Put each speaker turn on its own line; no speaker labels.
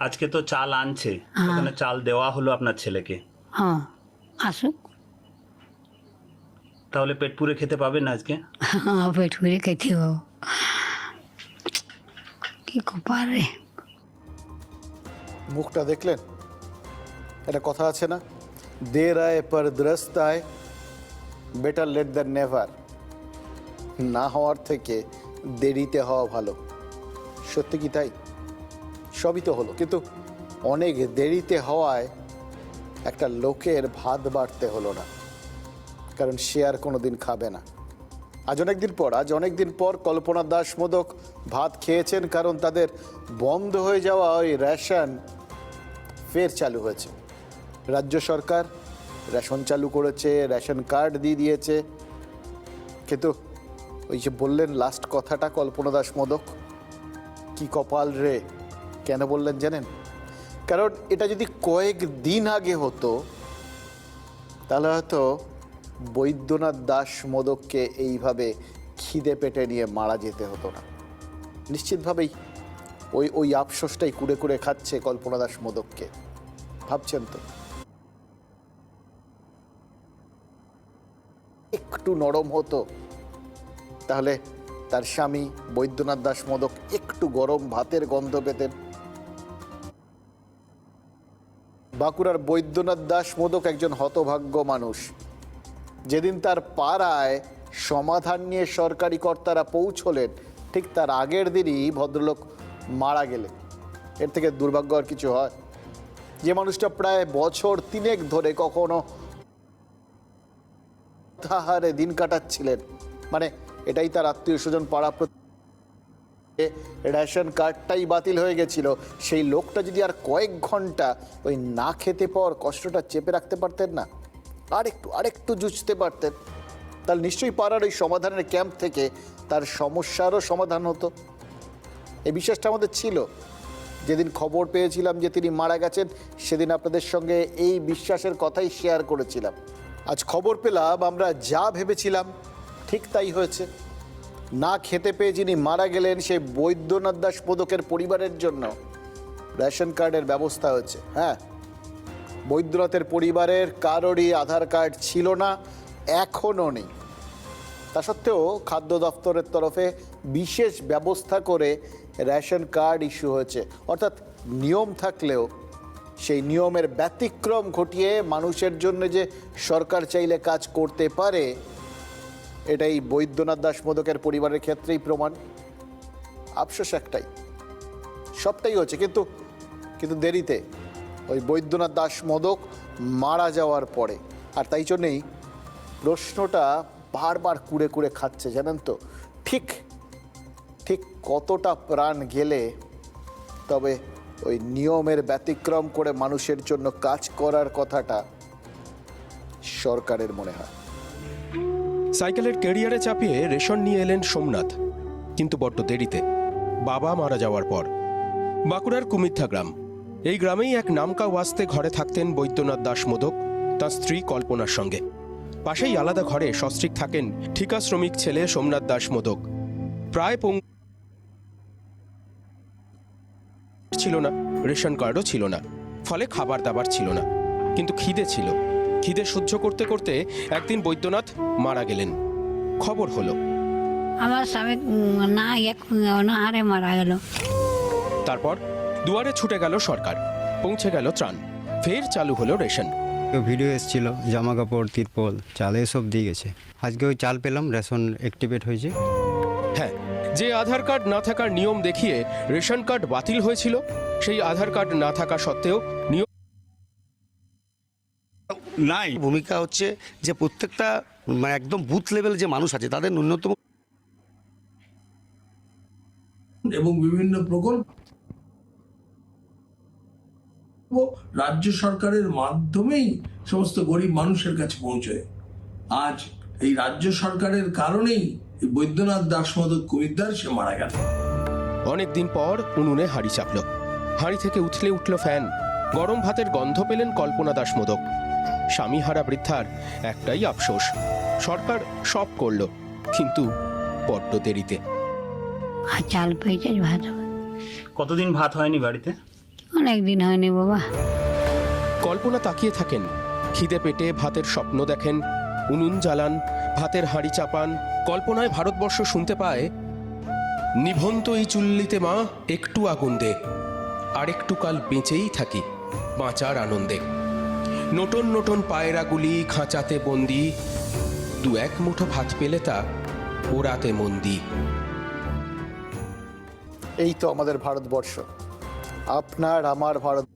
আজকে তো চাল আনছে। ওখানে চাল দেওয়া হলো আপনার ছেলেকে।
হ্যাঁ আসুক।
তাহলে পেট পুরে খেতে পাবেন আজকে?
হ্যাঁ পেট ভরে খেতে হবে। কি কপাল রে।
মুখটা দেখলেন? একটা কথা আছে না? দের আয় পর দ্রস্ত আয় বেটার লেট দ্যান নেভার না হওয়ার থেকে দেরিতে হওয়া ভালো। সত্যি কি তাই? সবই তো হলো। কিন্তু অনেক দেরিতে হওয়ায় একটা লোকের ভাত বাড়তে হলো না। কারণ সে আর কোনো দিন খাবে না। আজ অনেক দিন পর, আজ অনেক দিন পর কল্পনা দাস মোদক ভাত খেয়েছেন কারণ তাদের বন্ধ হয়ে যাওয়া ওই রেশন ফের চালু হয়েছে। রাজ্য সরকার রেশন চালু করেছে, রেশন কার্ড দিয়ে দিয়েছে। কিন্তু ওই যে বললেন, লাস্ট কথাটা কল্পনা দাস মোদক কি কপাল রে? কেন বললেন জানেন? কারণ এটা যদি কয়েক দিন আগে হতো, তাহলে হয়তো বৈদ্যনাথ দাস মোদককে এইভাবে খিদে পেটে নিয়ে মারা যেতে হতো না। নিশ্চিতভাবেই ওই ওই আফসোসটাই কুড়ে কুড়ে খাচ্ছে কল্পনা দাস মোদককে। ভাবছেন তো? একটু নরম হতো, তাহলে তার স্বামী বৈদ্যনাথ দাস মোদক একটু গরম ভাতের গন্ধ পেতেন। বাঁকুড়ার বৈদ্যনাথ দাস মোদক একজন হতভাগ্য মানুষ। যেদিন তার পাড়ায় সমাধান নিয়ে সরকারি কর্তারা পৌঁছলেন, ঠিক তার আগের দিনই ভদ্রলোক মারা গেলেন। এর থেকে দুর্ভাগ্য আর কিছু হয়। যে মানুষটা প্রায় বছর তিনেক ধরে কখনো তাহারে দিন কাটাচ্ছিলেন। মানে এটাই তার আত্মীয় স্বজন পাড়া রেশন কার্ডটাই বাতিল হয়ে গেছিল। সেই লোকটা যদি আর কয়েক ঘণ্টা ওই না খেতে পর কষ্টটা চেপে রাখতে পারতেন না, আরেকটু আরেকটু জুঝতে পারতেন, তাহলে নিশ্চয়ই পাড়ার ওই সমাধানের ক্যাম্প থেকে তার সমস্যারও সমাধান হতো। এই বিশ্বাসটা আমাদের ছিল। যেদিন খবর পেয়েছিলাম যে তিনি মারা গেছেন, সেদিন আপনাদের সঙ্গে এই বিশ্বাসের কথাই শেয়ার করেছিলাম। আজ খবর পেলাম, আমরা যা ভেবেছিলাম, ঠিক তাই হয়েছে। না খেতে পেয়ে যিনি মারা গেলেন, সেই বৈদ্যনাথ দাস পদকের পরিবারের জন্য রেশন কার্ডের ব্যবস্থা হয়েছে। হ্যাঁ বৈদ্যনাথের পরিবারের কারোরই আধার কার্ড ছিল না, এখনও নেই। তা সত্ত্বেও খাদ্য দফতরের তরফে বিশেষ ব্যবস্থা করে রেশন কার্ড ইস্যু হয়েছে। অর্থাৎ নিয়ম থাকলেও সেই নিয়মের ব্যতিক্রম ঘটিয়ে মানুষের জন্য যে সরকার চাইলে কাজ করতে পারে এটাই বৈদ্যনাথ দাস মোদকের পরিবারের ক্ষেত্রেই প্রমাণ। আফসোস একটাই। সবটাই হচ্ছে কিন্তু কিন্তু দেরিতে ওই বৈদ্যনাথ দাস মোদক মারা যাওয়ার পরে। আর তাই জন্যেই প্রশ্নটা বারবার কুড়ে কুড়ে খাচ্ছে, জানেন তো? ঠিক ঠিক কতটা প্রাণ গেলে তবে ওই নিয়মের ব্যতিক্রম করে মানুষের জন্য কাজ করার কথাটা সরকারের মনে হয়।
সাইকেলের ক্যারিয়ারে চাপিয়ে রেশন নিয়ে এলেন সোমনাথ, কিন্তু বড্ড দেরিতে। বাবা মারা যাওয়ার পর। বাঁকুড়ার কুমিথা গ্রাম। এই গ্রামেই এক নামকা ওয়াস্তে ঘরে থাকতেন বৈদ্যনাথ দাস মোদক তার স্ত্রী কল্পনার সঙ্গে। পাশেই আলাদা ঘরে সস্ত্রীক থাকেন ঠিকা শ্রমিক ছেলে সোমনাথ দাস মোদক প্রায় পঙ্গু ছিল না, রেশন কার্ডও ছিল না। ফলে খাবার দাবার ছিল না, কিন্তু খিদে ছিল। খিদে সহ্য করতে করতে একদিন বৈদ্যনাথ মারা গেলেন। খবর হলো।
আমার স্বামী না এক অনাহারে মারা গেল।
তারপর দুয়ারে ছুটে গেল সরকার পৌঁছে গেল ত্রাণ ফের চালু হলো রেশন।
ভিডিও এসেছিল জামা কাপড় তিরপল চাল এসব দিয়ে গেছে। আজকে ওই চাল পেলাম রেশন অ্যাক্টিভেট হয়েছে।
হ্যাঁ যে আধার কার্ড না থাকার নিয়ম দেখিয়ে রেশন কার্ড বাতিল হয়েছিল সেই আধার কার্ড না থাকা সত্ত্বেও নিয়ম
নাই। ভূমিকা হচ্ছে যে প্রত্যেকটা মানে একদম বুথ লেভেল যে মানুষ আছে তাদের ন্যূনতম
এবং বিভিন্ন প্রকল্প রাজ্য সরকারের মাধ্যমেই সমস্ত গরিব মানুষের কাছে পৌঁছয়। আজ এই রাজ্য সরকারের কারণেই বৈদ্যনাথ দাস মদক কুমিদ্দার সে মারা গেল।
অনেকদিন পর উনুনে হাঁড়ি চাপল। হাঁড়ি থেকে উঠলে উঠল ফ্যান। গরম ভাতের গন্ধ পেলেন কল্পনা দাস মোদক স্বামীহারা বৃদ্ধার একটাই আফসোস। সরকার সব করল কিন্তু বড্ড দেরিতে।
আর চাল পেয়েছে ভাত।
কতদিন ভাত হয়নি বাড়িতে?
অনেক দিন হয়নি বাবা।
কল্পনা তাকিয়ে থাকেন খিদে পেটে ভাতের স্বপ্ন দেখেন উনুন জ্বালান ভাতের হাঁড়ি চাপান কল্পনায় ভারতবর্ষ শুনতে পায় নিভন্ত এই চুল্লিতে মা একটু আগুন দে আর একটু কাল বেঁচেই থাকি বাঁচার আনন্দে। নটন নটন পায়রাগুলি খাঁচাতে বন্দি। দু এক মুঠো ভাত পেলে তা ওরাতে মন্দি।
এই তো আমাদের ভারতবর্ষ। আপনার, আমার ভারত